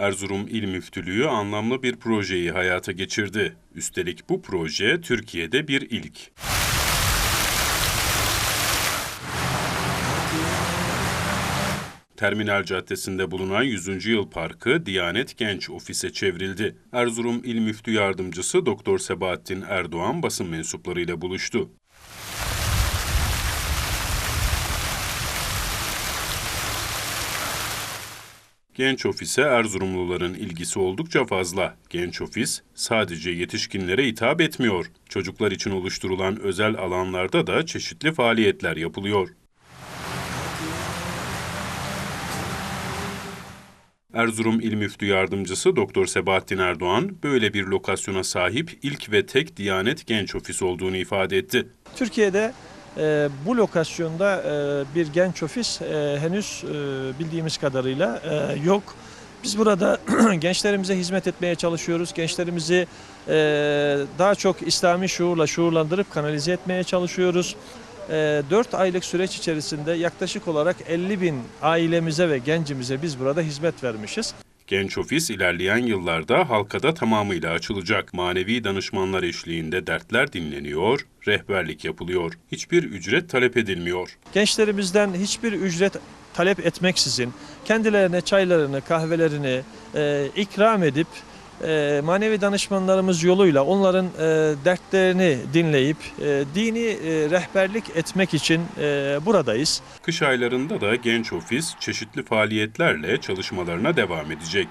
Erzurum İl Müftülüğü anlamlı bir projeyi hayata geçirdi. Üstelik bu proje Türkiye'de bir ilk. Terminal Caddesi'nde bulunan 100. Yıl Parkı Diyanet Genç Ofis'e çevrildi. Erzurum İl Müftü Yardımcısı Doktor Sebahattin Erdoğan basın mensuplarıyla buluştu. Genç ofise Erzurumluların ilgisi oldukça fazla. Genç ofis sadece yetişkinlere hitap etmiyor. Çocuklar için oluşturulan özel alanlarda da çeşitli faaliyetler yapılıyor. Erzurum İl Müftü Yardımcısı Doktor Sebahattin Erdoğan, böyle bir lokasyona sahip ilk ve tek Diyanet Genç Ofis olduğunu ifade etti. Türkiye'de e, bu lokasyonda e, bir genç ofis e, henüz e, bildiğimiz kadarıyla yok. Biz burada gençlerimize hizmet etmeye çalışıyoruz. Gençlerimizi daha çok İslami şuurla şuurlandırıp kanalize etmeye çalışıyoruz. E, 4 aylık süreç içerisinde yaklaşık olarak 50 bin ailemize ve gencimize biz burada hizmet vermişiz. Genç ofis ilerleyen yıllarda halkada tamamıyla açılacak. Manevi danışmanlar eşliğinde dertler dinleniyor, rehberlik yapılıyor. Hiçbir ücret talep edilmiyor. Gençlerimizden hiçbir ücret talep etmeksizin kendilerine çaylarını, kahvelerini e, ikram edip e, manevi danışmanlarımız yoluyla onların e, dertlerini dinleyip e, dini rehberlik etmek için buradayız. Kış aylarında da genç ofis çeşitli faaliyetlerle çalışmalarına devam edecek.